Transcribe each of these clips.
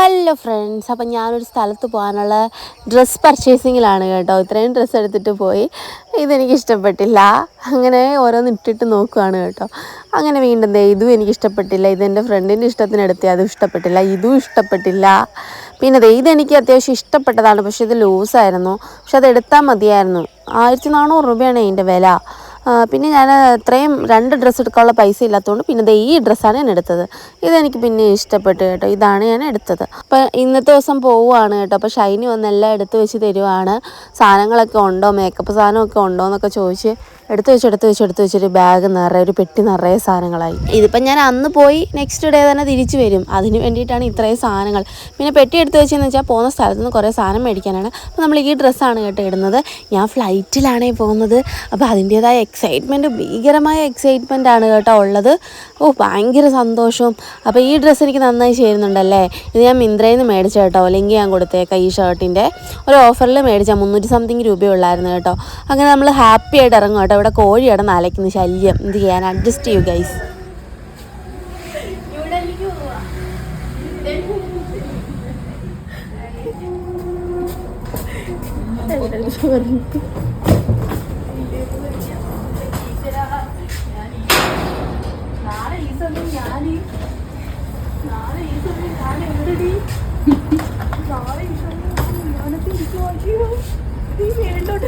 Hello friends അപ്പം ഞാനൊരു സ്ഥലത്ത് പോകാനുള്ള ഡ്രസ്സ് പർച്ചേസിങ്ങിലാണ് കേട്ടോ. ഇത്രയും ഡ്രസ്സ് എടുത്തിട്ട് പോയി. ഇതെനിക്ക് ഇഷ്ടപ്പെട്ടില്ല. അങ്ങനെ ഓരോന്ന് ഇട്ടിട്ട് നോക്കുവാണ് കേട്ടോ. അങ്ങനെ വീണ്ടും ദേ ഇതും എനിക്ക് ഇഷ്ടപ്പെട്ടില്ല. ഇതെന്റെ ഫ്രണ്ടിന്റെ ഇഷ്ടത്തിന് എടുത്തി അതും ഇഷ്ടപ്പെട്ടില്ല. ഇതും ഇഷ്ടപ്പെട്ടില്ല. പിന്നെ ദേ ഇതെനിക്ക് അത്യാവശ്യം ഇഷ്ടപ്പെട്ടതാണ്. പക്ഷേ ഇത് ലൂസായിരുന്നു പക്ഷെ അത് എടുത്താൽ മതിയായിരുന്നു. ആയിരത്തി നാനൂറ് രൂപയാണ് ഇതിന്റെ വില. പിന്നെ ഞാൻ ഇത്രയും രണ്ട് ഡ്രസ്സ് എടുക്കാനുള്ള പൈസ ഇല്ലാത്തതുകൊണ്ട് പിന്നെ ദേ ഈ ഡ്രസ്സാണ് ഞാൻ എടുത്തത്. ഇതെനിക്ക് പിന്നെ ഇഷ്ടപ്പെട്ടു കേട്ടോ. ഇതാണ് ഞാൻ എടുത്തത്. അപ്പോൾ ഇന്നത്തെ ദിവസം പോവുകയാണ് കേട്ടോ. അപ്പോൾ ഷൈനി വന്ന് എല്ലാം എടുത്ത് വെച്ച് തരുവാണ്. സാധനങ്ങളൊക്കെ ഉണ്ടോ? മേക്കപ്പ് സാധനമൊക്കെ ഉണ്ടോ എന്നൊക്കെ ചോദിച്ച് എടുത്ത് വെച്ച് എടുത്തു വെച്ച് എടുത്തു വെച്ചൊരു ബാഗ് നിറയെ ഒരു പെട്ടി നിറയെ സാധനങ്ങളായി. ഇതിപ്പം ഞാൻ അന്ന് പോയി നെക്സ്റ്റ് ഡേ തന്നെ തിരിച്ചു വരും. അതിന് വേണ്ടിയിട്ടാണ് ഇത്രയും സാധനങ്ങൾ. പിന്നെ പെട്ടി എടുത്ത് വെച്ചെന്ന് വെച്ചാൽ പോകുന്ന സ്ഥലത്ത് നിന്ന് കുറേ സാധനം മേടിക്കാനാണ്. അപ്പോൾ നമ്മൾ ഈ ഡ്രസ്സാണ് കേട്ടോ ഇടുന്നത്. ഞാൻ ഫ്ലൈറ്റിലാണേ പോകുന്നത്. അപ്പോൾ അതിന്റേതായ എക്സൈറ്റ്മെന്റ് ഭീകരമായ എക്സൈറ്റ്മെന്റ് ആണ് കേട്ടോ ഉള്ളത്. ഓ ഭയങ്കര സന്തോഷവും അപ്പോൾ ഈ ഡ്രസ്സ് എനിക്ക് നന്നായി ചേരുന്നുണ്ടല്ലേ? ഇത് ഞാൻ മിന്ത്രയിൽ നിന്ന് മേടിച്ച കേട്ടോ. അല്ലെങ്കിൽ ഞാൻ കൊടുത്തേക്കാം ഈ ഷർട്ടിന്റെ ഒരു ഓഫറിൽ മേടിച്ചാൽ മുന്നൂറ്റി സംതിങ് രൂപയുള്ളായിരുന്നു കേട്ടോ. അങ്ങനെ നമ്മൾ ഹാപ്പി ആയിട്ട് ഇറങ്ങും കേട്ടോ ഇവിടെ കോഴി കിടന്ന് അലയ്ക്കുന്ന ശല്യം. എന്ത് ചെയ്യാൻ അഡ്ജസ്റ്റ് ചെയ്യൂ ഗൈസ്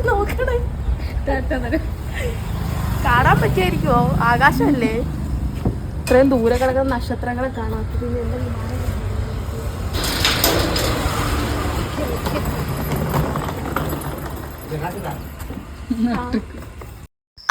നോക്കണേ. സമയം കാണാൻ പറ്റിയായിരിക്കുമോ ആകാശമല്ലേ? ഇത്രയും ദൂരെ കിടക്കുന്ന നക്ഷത്രങ്ങളെ കാണാത്ത പിന്നെ എന്താ വിമാനം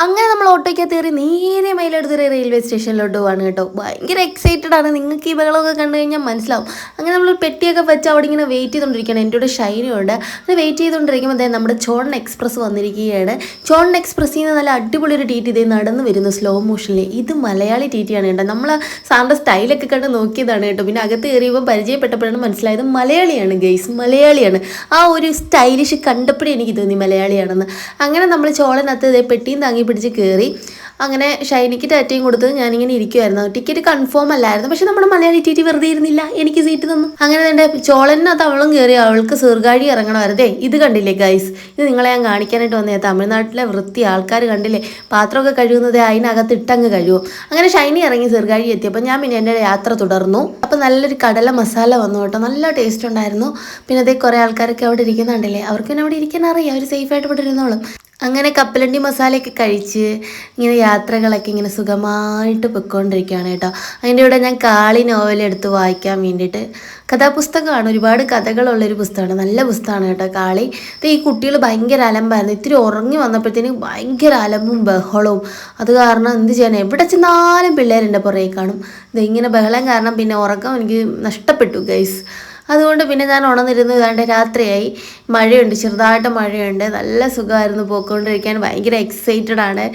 അങ്ങനെ നമ്മൾ ഓട്ടോയ്ക്ക് കയറി നേരെ മയിലെടുത്ത് റെയിൽവേ സ്റ്റേഷനിലോട്ട് പോവാണ് കേട്ടോ. ഭയങ്കര എക്സൈറ്റഡ് ആണ്. നിങ്ങൾക്ക് ഈ ബഹളമൊക്കെ കണ്ടു കഴിഞ്ഞാൽ മനസ്സിലാവും. അങ്ങനെ നമ്മൾ പെട്ടിയൊക്കെ വെച്ച് അവിടെ ഇങ്ങനെ വെയിറ്റ് ചെയ്തുകൊണ്ടിരിക്കുകയാണ് എന്റെ കൂടെ ഷൈനുണ്ട് അങ്ങനെ വെയിറ്റ് ചെയ്തുകൊണ്ടിരിക്കുമ്പോൾ ദേ നമ്മുടെ ചോൺ എക്സ്പ്രസ് വന്നിരിക്കുകയാണ്. ചോൺ എക്സ്പ്രസ്സിൽ നിന്ന് നല്ല അടിപൊളി ഒരു ടീറ്റി ഇതേ നടന്നു വരുന്നു സ്ലോ മോഷനിൽ ഇത് മലയാളി ടി ടി കേട്ടോ. നമ്മൾ സാറിന്റെ സ്റ്റൈലൊക്കെ കണ്ട് നോക്കിയതാണ് കേട്ടോ. പിന്നെ അകത്ത് കയറിയപ്പോൾ പരിചയപ്പെട്ടപ്പോഴാണ് മനസ്സിലായത് മലയാളിയാണ് ഗെയ്സ് മലയാളിയാണ്. ആ ഒരു സ്റ്റൈലിഷ് കണ്ടപ്പോഴേ എനിക്ക് തോന്നി മലയാളിയാണെന്ന്. അങ്ങനെ നമ്മൾ ചോളനകത്ത് പെട്ടിയും താങ്ങി പിടിച്ച് കയറി അങ്ങനെ ഷൈനിക്ക് ടാറ്റയും കൊടുത്ത് ഞാനിങ്ങനെ ഇരിക്കുമായിരുന്നു ടിക്കറ്റ് കൺഫേം അല്ലായിരുന്നു. പക്ഷെ നമ്മുടെ മലയാളി ടി ടി വെറുതെ ഇരുന്നില്ല. എനിക്ക് സീറ്റ് തന്നു. അങ്ങനെ തന്നെ ചോളനകത്ത് അവളും കയറി അവൾക്ക് സീർഗാഴി ഇറങ്ങണമായിരുന്നേ. ഇത് കണ്ടില്ലേ ഗൈസ് ഇത് നിങ്ങളെ ഞാൻ കാണിക്കാനായിട്ട് വന്നേ തമിഴ്നാട്ടിലെ വൃത്തി ആൾക്കാർ കണ്ടില്ലേ? പാത്രമൊക്കെ കഴുകുന്നത് അതിനകത്ത് ഇട്ടങ്ങ് കഴുകും. അങ്ങനെ ഷൈനി ഇറങ്ങി സീർഗാഴി എത്തിയപ്പോൾ ഞാൻ പിന്നെ എന്റെ യാത്ര തുടർന്നു. അപ്പോൾ നല്ലൊരു കടല മസാല വന്നു കേട്ടോ. നല്ല ടേസ്റ്റ് ഉണ്ടായിരുന്നു. പിന്നെ അതേ കുറേ ആൾക്കാരൊക്കെ അവിടെ ഇരിക്കുന്നുണ്ടല്ലേ? അവർക്ക് പിന്നെ അവിടെ ഇരിക്കാൻ അറിയാം. അവർ സേഫായിട്ട് ഇവിടെ ഇരുന്നോളും. അങ്ങനെ കപ്പലണ്ടി മസാലയൊക്കെ കഴിച്ച് ഇങ്ങനെ യാത്രകളൊക്കെ ഇങ്ങനെ സുഖമായിട്ട് പൊയ്ക്കൊണ്ടിരിക്കുകയാണ് കേട്ടോ. അതിന്റെ കൂടെ ഞാൻ കാളി നോവൽ എടുത്ത് വായിക്കാൻ വേണ്ടിയിട്ട് കഥാപുസ്തകമാണ്. ഒരുപാട് കഥകളുള്ളൊരു പുസ്തകമാണ്. നല്ല പുസ്തകമാണ് കേട്ടോ കാളി. ഇത് ഈ കുട്ടികൾ ഭയങ്കര അലമ്പായിരുന്നു. ഇത്തിരി ഉറങ്ങി വന്നപ്പോഴത്തേനും ഭയങ്കര അലമ്പും ബഹളവും. അത് കാരണം എന്ത് ചെയ്യണം എവിടെ ചെന്നാലും പിള്ളേരെന്റെ പുറകെ കാണും. ഇത് ഇങ്ങനെ ബഹളം കാരണം പിന്നെ ഉറക്കം എനിക്ക് നഷ്ടപ്പെട്ടു ഗൈസ് അതുകൊണ്ട് പിന്നെ ഞാൻ ഉണർന്നിരുന്നു ഇതാണ്ട് രാത്രിയായി. മഴയുണ്ട് ചെറുതായിട്ട് മഴയുണ്ട്. നല്ല സുഖമായിരുന്നു പോയിക്കൊണ്ടിരിക്കാൻ. ഭയങ്കര എക്സൈറ്റഡ് ആണ്.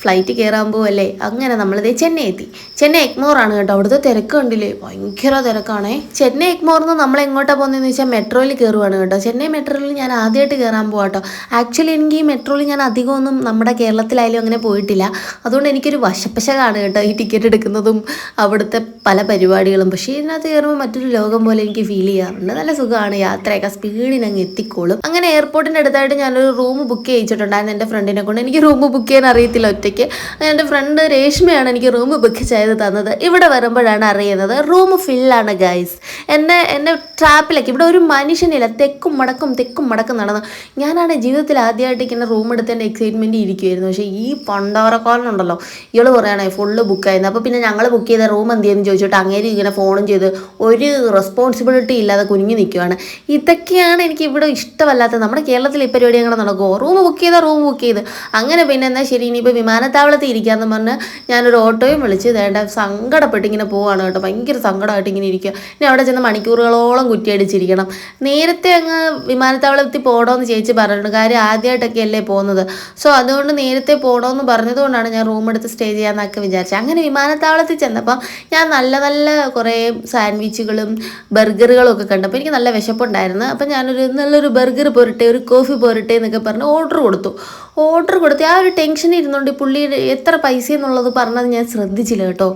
ഫ്ലൈറ്റ് കയറാൻ പോവല്ലേ? അങ്ങനെ നമ്മളിതേ ചെന്നൈ എത്തി ചെന്നൈ എക്മോർ ആണ് കേട്ടോ. അവിടുത്തെ തിരക്ക് കണ്ടില്ലേ? ഭയങ്കര തിരക്കാണേ. ചെന്നൈ എക്മോറിൽ നിന്ന് നമ്മൾ എങ്ങോട്ടാണ് പോകുന്നതെന്ന് വെച്ചാൽ മെട്രോയിൽ കയറുവാണ് കേട്ടോ. ചെന്നൈ മെട്രോയിൽ ഞാൻ ആദ്യമായിട്ട് കയറാൻ പോവാട്ടോ ആക്ച്വലി എനിക്ക് ഈ മെട്രോയിൽ ഞാൻ അധികമൊന്നും നമ്മുടെ കേരളത്തിലായാലും അങ്ങനെ പോയിട്ടില്ല. അതുകൊണ്ട് എനിക്കൊരു വശപ്പശകാണ് കേട്ടോ ഈ ടിക്കറ്റ് എടുക്കുന്നതും അവിടുത്തെ പല പരിപാടികളും. പക്ഷേ ഇതിനകത്ത് കയറുമ്പോൾ മറ്റൊരു ലോകം പോലെ എനിക്ക് ഫീൽ ചെയ്യാറുണ്ട് നല്ല സുഖമാണ്. യാത്രയൊക്കെ സ്പീഡിന് അങ്ങ് എത്തിക്കോളും. അങ്ങനെ എയർപോർട്ടിന്റെ അടുത്തായിട്ട് ഞാനൊരു റൂം ബുക്ക് ചെയ്യിച്ചിട്ടുണ്ടായിരുന്നു എന്റെ ഫ്രണ്ടിനെ കൊണ്ട്. എനിക്ക് റൂം ബുക്ക് ചെയ്യാൻ അറിയത്തില്ല. ഒറ്റയ്ക്ക് അങ്ങനെ എന്റെ ഫ്രണ്ട് രേഷ്മയാണ് എനിക്ക് റൂം ബുക്ക് ചെയ്ത് തന്നത്. ഇവിടെ വരുമ്പോഴാണ് അറിയുന്നത്. റൂം ഫില്ലാണ് ഗൈസ് എന്നെ എന്റെ ട്രാപ്പിലേക്ക് ഇവിടെ ഒരു മനുഷ്യനില്ല. തെക്കും മടക്കും തെക്കും മടക്കും നടന്നു. ഞാനാണ് ജീവിതത്തിൽ ആദ്യമായിട്ട് ഇങ്ങനെ റൂം എടുത്തതിന്റെ എക്സൈറ്റ്മെന്റ് ഇരിക്കുമായിരുന്നു പക്ഷേ ഈ പണ്ടാറക്കാരനുണ്ടല്ലോ ഇയാൾ പറയുകയാണെ ഫുള്ള് ബുക്ക് ആയിരുന്നു. അപ്പോൾ പിന്നെ ഞങ്ങൾ ബുക്ക് ചെയ്ത റൂം എന്ത് ചെയ്യുന്നു ചോദിച്ചിട്ട് അങ്ങേര് ഇങ്ങനെ ഫോണും ചെയ്ത് ഒരു റെസ്പോൺസിബിലിറ്റി ഇല്ലാതെ കുഞ്ഞു നിൽക്കുകയാണ് ഇതൊക്കെയാണ് എനിക്ക് ഇവിടെ ഇഷ്ടമല്ലാത്തത്. നമ്മുടെ കേരളത്തിൽ ഈ പരിപാടി അങ്ങനെ നടക്കുമോ റൂം ബുക്ക് ചെയ്താൽ റൂം ബുക്ക് ചെയ്ത്. അങ്ങനെ പിന്നെ എന്നാൽ ശരി ഇനിയിപ്പോൾ വിമാനത്താവളത്തിൽ ഇരിക്കാമെന്ന് പറഞ്ഞ് ഞാനൊരു ഓട്ടോയും വിളിച്ച് വേണ്ട സങ്കടപ്പെട്ട് ഇങ്ങനെ പോവാണ് കേട്ടോ. ഭയങ്കര സങ്കടമായിട്ട് ഇങ്ങനെ ഇരിക്കുക ഇനി അവിടെ ചെന്ന് മണിക്കൂറുകളോളം കുറ്റിയടിച്ചിരിക്കണം നേരത്തെ അങ്ങ് വിമാനത്താവളത്തിൽ പോകണമെന്ന് ചേച്ചി പറഞ്ഞിട്ടുണ്ട്. കാര്യം ആദ്യമായിട്ടൊക്കെ അല്ലേ പോകുന്നത് സോ അതുകൊണ്ട് നേരത്തെ പോകണമെന്ന് പറഞ്ഞതുകൊണ്ടാണ് ഞാൻ റൂം എടുത്ത് സ്റ്റേ ചെയ്യാമെന്നൊക്കെ വിചാരിച്ചത്. അങ്ങനെ വിമാനത്താവളത്തിൽ ചെന്നപ്പം ഞാൻ നല്ല നല്ല കുറേ സാൻഡ്വിച്ചുകളും ബർഗറുകളും ഒക്കെ കണ്ടപ്പോൾ എനിക്ക് നല്ല വിശപ്പുണ്ടായിരുന്നു. അപ്പം ഞാനൊരു നല്ലൊരു ബർഗർ പോരട്ടെ ഒരു കോഫി പോരട്ടെ എന്നൊക്കെ പറഞ്ഞ് ഓർഡർ കൊടുത്തു. ഓർഡർ കൊടുത്ത് ആ ഒരു ടെൻഷൻ ഇരുന്നുകൊണ്ട് പുള്ളി എത്ര പൈസ എന്നുള്ളത് പറഞ്ഞത് ഞാൻ ശ്രദ്ധിച്ചില്ല കേട്ടോ.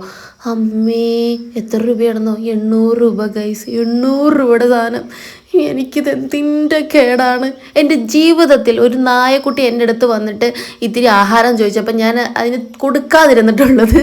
അമ്മേ എത്ര രൂപയാണെന്നോ? എണ്ണൂറ് രൂപ ഗൈസ് എണ്ണൂറ് രൂപയുടെ സാധനം. എനിക്കിത് എന്തിന്റെ കേടാണ്? എന്റെ ജീവിതത്തിൽ ഒരു നായക്കുട്ടി എന്റെ അടുത്ത് വന്നിട്ട് ഇത്തിരി ആഹാരം ചോദിച്ചപ്പോൾ ഞാൻ അതിന് കൊടുക്കാതിരുന്നിട്ടുള്ളത്.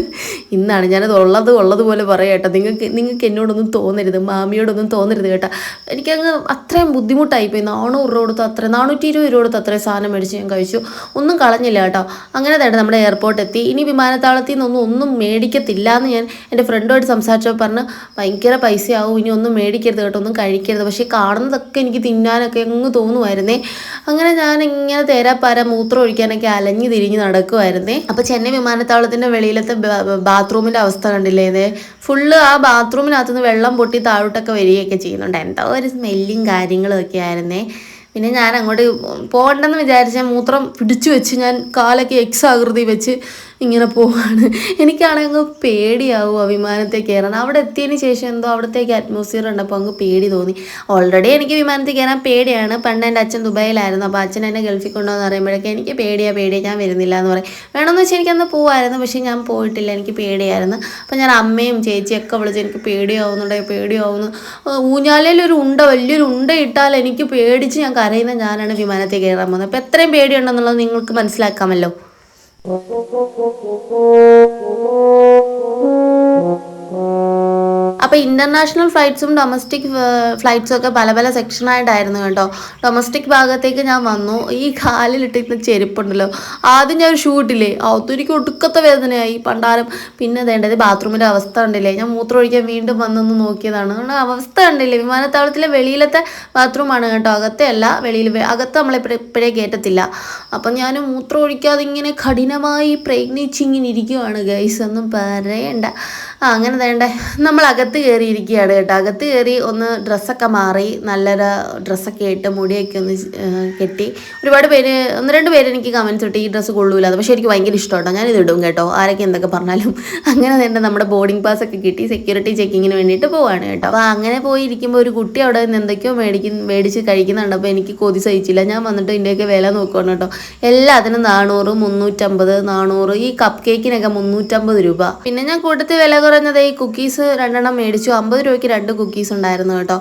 ഇന്നാണ് ഞാനത് ഉള്ളത് ഉള്ളതുപോലെ പോലെ കേട്ടോ. നിങ്ങൾക്ക് നിങ്ങൾക്ക് എന്നോടൊന്നും തോന്നരുത് മാമിയോടൊന്നും തോന്നരുത് കേട്ടോ. എനിക്കങ്ങ് അത്രയും ബുദ്ധിമുട്ടായിപ്പോയി. നാണൂറ് രൂപ കൊടുത്ത് അത്രയും നാനൂറ്റി ഇരുപത് രൂപ കൊടുത്ത് അത്രയും സാധനം മേടിച്ച് ഞാൻ കഴിച്ചു. ഒന്നും കളഞ്ഞില്ല കേട്ടോ. അങ്ങനെ തന്നെ നമ്മുടെ എയർപോർട്ട് എത്തി. ഇനി വിമാനത്താവളത്തിൽ നിന്നൊന്നും ഒന്നും മേടിക്കത്തില്ല എന്ന് ഞാൻ എന്റെ ഫ്രണ്ടുമായിട്ട് സംസാരിച്ചപ്പോൾ പറഞ്ഞ് ഭയങ്കര പൈസയാവും ഇനി ഒന്നും മേടിക്കരുത് കേട്ടോ ഒന്നും കഴിക്കരുത്. പക്ഷേ കാണുന്നതൊക്കെ എനിക്ക് തിന്നാനൊക്കെ അങ്ങ് തോന്നുമായിരുന്നേ അങ്ങനെ ഞാൻ ഇങ്ങനെ തേരാപ്പാര മൂത്രം ഒഴിക്കാനൊക്കെ അലഞ്ഞു തിരിഞ്ഞ് നടക്കുമായിരുന്നേ അപ്പോൾ ചെന്നൈ വിമാനത്താവളത്തിന്റെ വെളിയിലത്തെ ബാത്റൂമിന്റെ അവസ്ഥ കണ്ടില്ലേ ഫുള്ള് ആ ബാത്റൂമിനകത്ത് നിന്ന് വെള്ളം പൊട്ടി താഴോട്ടൊക്കെ വരികയൊക്കെ ചെയ്യുന്നുണ്ട്. എന്തോ ഒരു സ്മെല്ലും കാര്യങ്ങളും ഒക്കെ ആയിരുന്നേ. പിന്നെ ഞാൻ അങ്ങോട്ട് പോകണ്ടെന്ന് വിചാരിച്ച മൂത്രം പിടിച്ചു വെച്ച് ഞാൻ കാലൊക്കെ എക്സ് ആകൃതി വെച്ച് ഇങ്ങനെ പോവാണ്. എനിക്കാണെങ്കിൽ അങ്ങ് പേടിയാവും വിമാനത്തിൽ കയറാൻ അവിടെ എത്തിയതിന് ശേഷം എന്തോ അവിടത്തേക്ക് അറ്റ്മോസ്ഫിയർ ഉണ്ടപ്പോൾ അങ്ങ് പേടി തോന്നി. ഓൾറെഡി എനിക്ക് വിമാനത്തിൽ കയറാൻ പേടിയാണ്. പണ്ട് എന്റെ അച്ഛൻ ദുബായിലായിരുന്നു. അപ്പോൾ അച്ഛൻ എന്നെ ഗൾഫിൽ കൊണ്ടുവന്ന് പറയുമ്പോഴേക്കും എനിക്ക് പേടിയാ പേടിയാ ഞാൻ വരുന്നില്ല എന്ന് പറയും. വേണമെന്ന് വെച്ചാൽ എനിക്കന്ന് പോവായിരുന്നു പക്ഷേ ഞാൻ പോയിട്ടില്ല. എനിക്ക് പേടിയായിരുന്നു. അപ്പോൾ ഞാൻ അമ്മയും ചേച്ചിയൊക്കെ വിളിച്ച് എനിക്ക് പേടിയാവുന്നുണ്ടെങ്കിൽ പേടിയാവുന്നു. ഊഞ്ഞാലിൽ ഒരു ഉണ്ട വലിയൊരു ഉണ്ട ഇട്ടാൽ എനിക്ക് പേടിച്ച് ഞാൻ കരയുന്ന ഞാനാണ് വിമാനത്തിൽ കയറാൻ പോകുന്നത്. അപ്പോൾ എത്രയും പേടിയുണ്ടെന്നുള്ളത് നിങ്ങൾക്ക് മനസ്സിലാക്കാമല്ലോ. Thank you. അപ്പോൾ ഇന്റർനാഷണൽ ഫ്ലൈറ്റ്സും ഡൊമസ്റ്റിക് ഫ്ലൈറ്റ്സും ഒക്കെ പല പല സെക്ഷനായിട്ടായിരുന്നു കേട്ടോ. ഡൊമസ്റ്റിക് ഭാഗത്തേക്ക് ഞാൻ വന്നു. ഈ കാലിലിട്ടിരുന്ന ചെരുപ്പുണ്ടല്ലോ. ആദ്യം ഞാൻ ഒരു ഷൂ ഇട്ടില്ലേ അതൊരിക്കും ഒടുക്കത്തെ വേദനയായി. പണ്ടാരം പിന്നെ വേണ്ടത് ബാത്റൂമിന്റെ അവസ്ഥ കണ്ടില്ലേ? ഞാൻ മൂത്രം ഒഴിക്കാൻ വീണ്ടും വന്നൊന്ന് നോക്കിയതാണ്. അതുകൊണ്ട് അവസ്ഥ കണ്ടില്ലേ? വിമാനത്താവളത്തിലെ വെളിയിലത്തെ ബാത്റൂമാണ് കേട്ടോ. അകത്തെ അല്ല വെളിയിൽ അകത്ത് നമ്മളെ ഇപ്പോഴേ കയറ്റത്തില്ല അപ്പം ഞാൻ മൂത്രം ഒഴിക്കാതെ ഇങ്ങനെ കഠിനമായി പ്രയത്നിച്ചിങ്ങനെ ഇരിക്കുവാണ് ഗൈസ് ഒന്നും പറയണ്ട. ആ അങ്ങനെ വേണ്ടേ നമ്മൾ അകത്ത് കയറിയിരിക്കുകയാണ് കേട്ടോ. അകത്ത് കയറി ഒന്ന് ഡ്രസ്സൊക്കെ മാറി നല്ലൊരു ഡ്രസ്സൊക്കെ ഇട്ട് മുടിയൊക്കെ ഒന്ന് കെട്ടി. ഒരുപാട് പേര് ഒന്ന് രണ്ട് പേര് എനിക്ക് കമൻസ് ഇട്ട് ഈ ഡ്രസ്സ് കൊള്ളൂല പക്ഷേ എനിക്ക് ഭയങ്കര ഇഷ്ടമാണ് ഞാനിത് ഇടും കേട്ടോ. ആരൊക്കെ എന്തൊക്കെ പറഞ്ഞാലും. അങ്ങനെ തന്നെ നമ്മുടെ ബോർഡിംഗ് പാസ് ഒക്കെ കിട്ടി സെക്യൂരിറ്റി ചെക്കിങ്ങിന് വേണ്ടിയിട്ട് പോവാണ് കേട്ടോ. അപ്പോൾ അങ്ങനെ പോയി ഇരിക്കുമ്പോൾ ഒരു കുട്ടി അവിടെ നിന്ന് എന്തൊക്കെയോ മേടിക്കും മേടിച്ച് കഴിക്കുന്നുണ്ട്. അപ്പോൾ എനിക്ക് കൊതി സഹിച്ചില്ല. ഞാൻ വന്നിട്ട് ഇതിന്റെയൊക്കെ വില നോക്കുകയാണ് കേട്ടോ. എല്ലാത്തിനും നാനൂറ് മുന്നൂറ്റമ്പത് നാനൂറ് ഈ കപ്പ് കേക്കിനൊക്കെ മുന്നൂറ്റമ്പത് രൂപ. പിന്നെ ഞാൻ കൂട്ടത്തിൽ വില കുറഞ്ഞത് ഈ കുക്കീസ് രണ്ടെണ്ണം മേടിച്ചു. അമ്പത് രൂപയ്ക്ക് രണ്ട് കുക്കീസ് ഉണ്ടായിരുന്നു കേട്ടോ.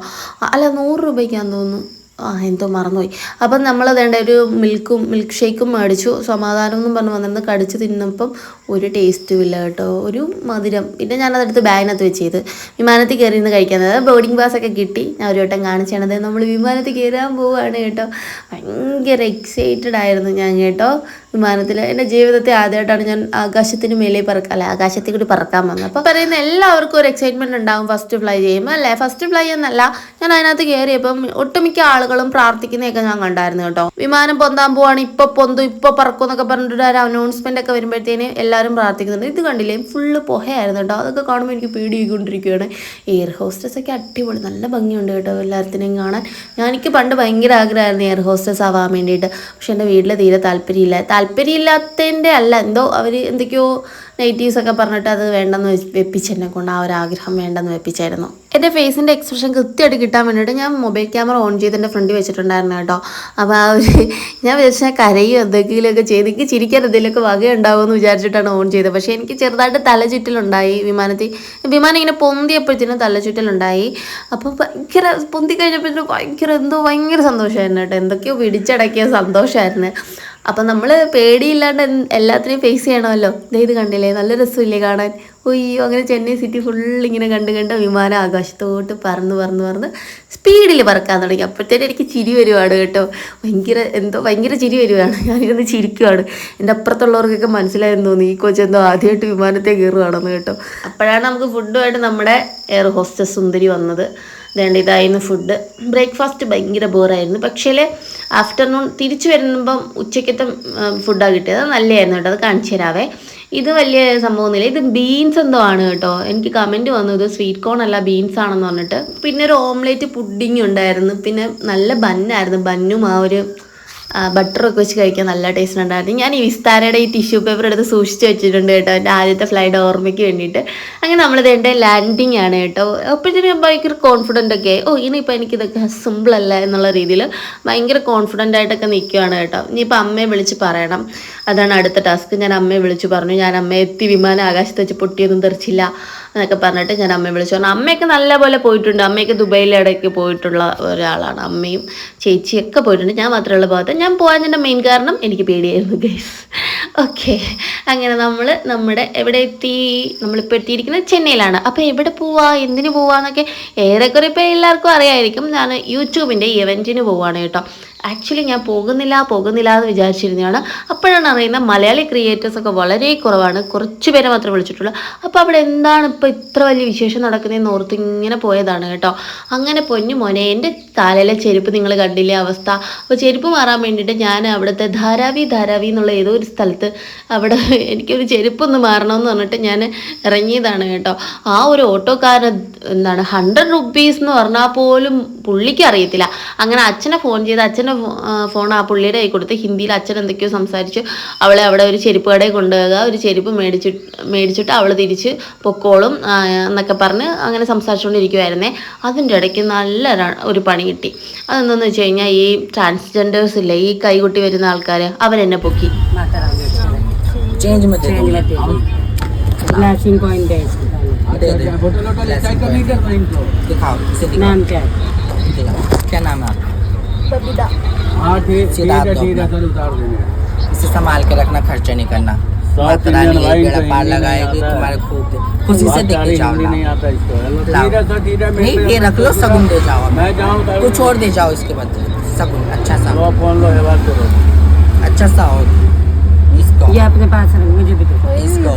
അല്ല നൂറ് രൂപയ്ക്കാന്ന് തോന്നുന്നു. ആ എന്തോ മറന്നുപോയി. അപ്പം നമ്മൾ വേണ്ട ഒരു മിൽക്കും മിൽക്ക് ഷേക്കും മേടിച്ചു. സമാധാനം എന്നും പറഞ്ഞ് വന്നിരുന്ന് കടിച്ച് തിന്നപ്പം ഒരു ടേസ്റ്റും ഇല്ല കേട്ടോ. ഒരു മധുരം. പിന്നെ ഞാനതെടുത്ത് ബാഗിനകത്ത് വെച്ച് ചെയ്ത് വിമാനത്തിൽ കയറി നിന്ന് അതായത് ബോർഡിംഗ് പാസ് ഒക്കെ കിട്ടി. ഞാൻ ഒരു വട്ടം കാണിച്ചാണത് നമ്മൾ വിമാനത്തിൽ കയറാൻ പോവുകയാണ് കേട്ടോ. ഭയങ്കര എക്സൈറ്റഡ് ആയിരുന്നു ഞാൻ കേട്ടോ. വിമാനത്തിൽ എന്റെ ജീവിതത്തെ ആദ്യമായിട്ടാണ് ഞാൻ ആകാശത്തിന് മേലെ പറക്കുക അല്ല ആകാശത്തിൽ കൂടി പറക്കാൻ വന്നത്. അപ്പോൾ പറയുന്ന എല്ലാവർക്കും ഒരു എക്സൈറ്റ്മെന്റ് ഉണ്ടാവും ഫസ്റ്റ് ഫ്ലൈ ചെയ്യുമ്പോൾ അല്ലേ? ഫസ്റ്റ് ഫ്ലൈ എന്നല്ല ഞാൻ അതിനകത്ത് കയറിയപ്പം ഒട്ടുമിക്ക ആളുകളും പ്രാർത്ഥിക്കുന്നതൊക്കെ ഞാൻ കണ്ടായിരുന്നു കേട്ടോ. വിമാനം പൊന്താൻ പോവാണ് ഇപ്പോൾ പൊന്തു ഇപ്പോൾ പറക്കും എന്നൊക്കെ പറഞ്ഞിട്ട് ഒരു അനൗൺസ്മെന്റ് ഒക്കെ വരുമ്പോഴത്തേന് എല്ലാവരും പ്രാർത്ഥിക്കുന്നുണ്ട്. ഇത് കണ്ടില്ലേ? ഫുള്ള് പുഹയായിരുന്നു കേട്ടോ. അതൊക്കെ കാണുമ്പോൾ എനിക്ക് പേടിയായിക്കൊണ്ടിരിക്കുകയാണ് എയർ ഹോസ്റ്റസ് ഒക്കെ അടിപൊളി നല്ല ഭംഗിയുണ്ട് കേട്ടോ എല്ലാത്തിനെയും കാണാൻ. ഞാൻ എനിക്ക് പണ്ട് ഭയങ്കര ആഗ്രഹമായിരുന്നു എയർ ഹോസ്റ്റസ് ആവാൻ വേണ്ടിയിട്ട്. പക്ഷെ എന്റെ വീട്ടിൽ തീരെ താല്പര്യമില്ല. താല്പര്യമില്ലാത്തതിന്റെ അല്ല. എന്തോ അവർ എന്തൊക്കെയോ നെഗറ്റീവ്സ് ഒക്കെ പറഞ്ഞിട്ട് അത് വേണ്ടെന്ന് വെപ്പിച്ച് എന്നെ കൊണ്ട് ആ ഒരു ആഗ്രഹം വേണ്ടെന്ന് വെപ്പിച്ചായിരുന്നു. എന്റെ ഫേസിന്റെ എക്സ്പ്രഷൻ കൃത്യമായിട്ട് കിട്ടാൻ വേണ്ടിയിട്ട് ഞാൻ മൊബൈൽ ക്യാമറ ഓൺ ചെയ്ത് എന്റെ ഫ്രണ്ട് വെച്ചിട്ടുണ്ടായിരുന്നു കേട്ടോ. അപ്പോൾ ആ ഒരു ഞാൻ വിചാരിച്ചാൽ കരയും എന്തെങ്കിലുമൊക്കെ ചെയ്ത്. എനിക്ക് ചിരിക്കാൻ എന്തെങ്കിലുമൊക്കെ വകയുണ്ടാവുമെന്ന് വിചാരിച്ചിട്ടാണ് ഓൺ ചെയ്തത്. പക്ഷേ എനിക്ക് ചെറുതായിട്ട് തലചുറ്റലുണ്ടായി വിമാനത്തിൽ. വിമാനം ഇങ്ങനെ പൊന്തിയപ്പോഴത്തേനും തലചുറ്റലുണ്ടായി. അപ്പോൾ ഭയങ്കര പൊന്തി കഴിഞ്ഞപ്പോഴത്തേനും ഭയങ്കര എന്തോ ഭയങ്കര സന്തോഷമായിരുന്നു കേട്ടോ. എന്തൊക്കെയോ പിടിച്ചടക്കിയ സന്തോഷമായിരുന്നു. അപ്പം നമ്മൾ പേടിയില്ലാണ്ട് എല്ലാത്തിനെയും ഫേസ് ചെയ്യണമല്ലോ. ഇത് കണ്ടില്ലേ? നല്ല രസമില്ലേ കാണാൻ? ഒയ്യോ അങ്ങനെ ചെന്നൈ സിറ്റി ഫുൾ ഇങ്ങനെ കണ്ട് കണ്ട് വിമാനം ആകാശത്തോട്ട് പറന്ന് പറന്ന് പറന്ന് സ്പീഡിൽ പറക്കാൻ തുടങ്ങി. അപ്പോഴത്തേനും എനിക്ക് ചിരി വരുവാണ് കേട്ടോ. ഭയങ്കര എന്തോ ഭയങ്കര ചിരി വരുവാണ്. ഞാനിരുന്ന് ചിരിക്കുവാണ്. എന്റെ അപ്പുറത്തുള്ളവർക്കൊക്കെ മനസ്സിലായെന്ന് തോന്നി. ഈ കൊച്ചെന്തോ ആദ്യമായിട്ട് വിമാനത്തെ കയറുവാണെന്ന് കേട്ടോ. അപ്പോഴാണ് നമുക്ക് ഫുഡുമായിട്ട് നമ്മുടെ എയർ ഹോസ്റ്റസ് സുന്ദരി വന്നത്. വേണ്ട ഇതായിരുന്നു ഫുഡ് ബ്രേക്ക്ഫാസ്റ്റ് ഭയങ്കര ബോറായിരുന്നു. പക്ഷേ ആഫ്റ്റർനൂൺ തിരിച്ചു വരുമ്പം ഉച്ചയ്ക്കത്തെ ഫുഡാണ് കിട്ടിയത്. നല്ലതായിരുന്നു കേട്ടോ. അത് കാണിച്ചു തരാവേ. ഇത് വലിയ സംഭവമൊന്നുമില്ല. ഇത് ബീൻസ് എന്തോ ആണ് കേട്ടോ. എനിക്ക് കമന്റ് വന്നത് സ്വീറ്റ് കോൺ അല്ല ബീൻസ് ആണെന്ന് പറഞ്ഞിട്ട്. പിന്നെ ഒരു ഓംലേറ്റ് പുഡിങ് ഉണ്ടായിരുന്നു. പിന്നെ നല്ല ബന്നായിരുന്നു ബന്നും ആ ഒരു ബട്ടറൊക്കെ വെച്ച് കഴിക്കാൻ നല്ല ടേസ്റ്റ് ഉണ്ടായിരുന്നു. ഞാൻ ഈ വിസ്താരയുടെ ഈ ടിഷ്യൂ പേപ്പർ എടുത്ത് സൂക്ഷിച്ച് വെച്ചിട്ടുണ്ട് കേട്ടോ എന്റെ ആദ്യത്തെ ഫ്ലൈറ്റ് ഓർമ്മയ്ക്ക് വേണ്ടിയിട്ട്. അങ്ങനെ നമ്മളിത് എന്റെ ലാൻഡിങ് ആണ് കേട്ടോ. അപ്പോഴത്തേനും ഞാൻ ഭയങ്കര കോൺഫിഡന്റ് ഒക്കെ ഓ ഇനിയിപ്പോൾ എനിക്കിതൊക്കെ സിമ്പിൾ അല്ല എന്നുള്ള രീതിയിൽ ഭയങ്കര കോൺഫിഡന്റ് ആയിട്ടൊക്കെ നിൽക്കുകയാണ് കേട്ടോ. ഇനിയിപ്പോൾ അമ്മയെ വിളിച്ച് പറയണം. അതാണ് അടുത്ത ടാസ്ക് ഞാൻ അമ്മയെ വിളിച്ച് പറഞ്ഞു. ഞാൻ അമ്മയെ എത്തി വിമാനം ആകാശത്ത് വെച്ച് പൊട്ടിയൊന്നും തെറിച്ചില്ല. എന്നൊക്കെ പറഞ്ഞിട്ട് ഞാൻ അമ്മയെ വിളിച്ചു. പറഞ്ഞു അമ്മയൊക്കെ നല്ലപോലെ പോയിട്ടുണ്ട്. അമ്മയൊക്കെ ദുബൈയിലിടയ്ക്ക് പോയിട്ടുള്ള ഒരാളാണ്. അമ്മയും ചേച്ചിയൊക്കെ പോയിട്ടുണ്ട്. ഞാൻ മാത്രമുള്ള ഭാഗത്ത്. ഞാൻ പോകാൻ മെയിൻ കാരണം എനിക്ക് പേടിയായിരുന്നു ഗൈസ് ഓക്കെ അങ്ങനെ നമ്മൾ നമ്മുടെ എവിടെ എത്തി? നമ്മളിപ്പോൾ എത്തിയിരിക്കുന്നത് ചെന്നൈയിലാണ്. അപ്പോൾ എവിടെ പോവാ? എന്തിനു പോവാന്നൊക്കെ ഏറെക്കുറെ ഇപ്പോൾ എല്ലാവർക്കും അറിയായിരിക്കും. ഞാൻ യൂട്യൂബിന്റെ ഇവന്റിന് പോവാണ് കേട്ടോ. ആക്ച്വലി ഞാൻ പോകുന്നില്ല പോകുന്നില്ല എന്ന് വിചാരിച്ചിരുന്നതാണ്. അപ്പോഴാണ് അറിയുന്നത് മലയാളി ക്രിയേറ്റേഴ്സൊക്കെ വളരെ കുറവാണ്. കുറച്ച് പേരെ മാത്രമേ വിളിച്ചിട്ടുള്ളൂ. അപ്പോൾ അവിടെ എന്താണ് ഇപ്പോൾ ഇത്ര വലിയ വിശേഷം നടക്കുന്നതെന്ന് ഓർത്ത് ഇങ്ങനെ പോയതാണ് കേട്ടോ. അങ്ങനെ പൊന്നു മോനെ എന്റെ കാലിലെ ചെരുപ്പ് നിങ്ങൾ കണ്ടില്ലേ അവസ്ഥ? അപ്പോൾ ചെരുപ്പ് മാറാൻ വേണ്ടിയിട്ട് ഞാൻ അവിടുത്തെ ധാരാവി ധാരാവി എന്നുള്ള ഏതോ ഒരു സ്ഥലത്ത് അവിടെ എനിക്കൊരു ചെരുപ്പൊന്ന് മാറണമെന്ന് പറഞ്ഞിട്ട് ഞാൻ ഇറങ്ങിയതാണ് കേട്ടോ. ആ ഒരു ഓട്ടോക്കാരൻ എന്താണ് ഹൺഡ്രഡ് റുപ്പീസ് എന്ന് പറഞ്ഞാൽ പോലും പുള്ളിക്ക് അറിയത്തില്ല. അങ്ങനെ അച്ഛനെ ഫോൺ ചെയ്ത് അച്ഛൻ്റെ ഫോൺ ആ പുള്ളിയുടെ കൈ കൊടുത്ത് ഹിന്ദിയിൽ അച്ഛൻ എന്തൊക്കെയോ സംസാരിച്ചു അവളെ അവിടെ ഒരു ചെരുപ്പ് കടയിൽ കൊണ്ടുപോകുക ഒരു ചെരുപ്പ് മേടിച്ചിട്ട് മേടിച്ചിട്ട് അവൾ തിരിച്ച് പൊക്കോളും ആ, എന്നൊക്കെ പറഞ്ഞ് അങ്ങനെ സംസാരിച്ചുകൊണ്ടിരിക്കുമായിരുന്നേ അതിൻ്റെ ഇടയ്ക്ക് നല്ല ര- ഒരു പണി കിട്ടി അതെന്താണെന്ന് വെച്ച് കഴിഞ്ഞാൽ ഈ ട്രാൻസ്ജെൻഡേഴ്സ് ഇല്ലേ ഈ കൈകൊട്ടി വരുന്ന ആൾക്കാർ അവരെന്നെ പൊക്കി चेंज में दे दो ब्लाशिंग कॉइन दे इसको दे दे Blessing coin। दिखाओ इसे दिखाओ नाम क्या है दिखाओ क्या नाम है आपका हाँ ठीक ठीक है ठीक है सर उतार देंगे इसे संभाल के रखना खर्चा नहीं करना। बेड़ा तो पार नहीं लगाएगी आता। तुम्हारे खूब खुशी से देख जाओ नहीं आता इसको। नहीं ये रख लो सगुन दे जाओ मैं जाऊँ कुछ छोड़ दे जाओ इसके बदले। सगुन अच्छा सा। लो फ़ोन लो ये बात करो। अच्छा सा हो। इसको। ये अपने पास रख मुझे भी दो। इसको।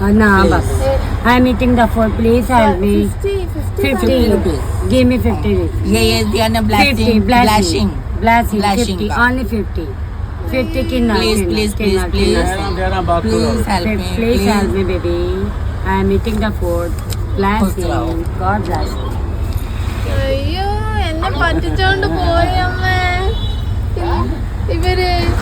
हाँ, ना बस। I am eating the food please help me fifty rupees. Give me fifty ये ये दिया ना fifty blushing blushing blushing blushing Blushing fifty का। ओनली फिफ्टी फिफ्टी की ना Please, please, please, please. दे रहा बात करो please help me please help me baby I am eating the food blushing god blush അയ്യോ എന്നെ പറ്റിച്ചോണ്ട് പോയി അമ്മേ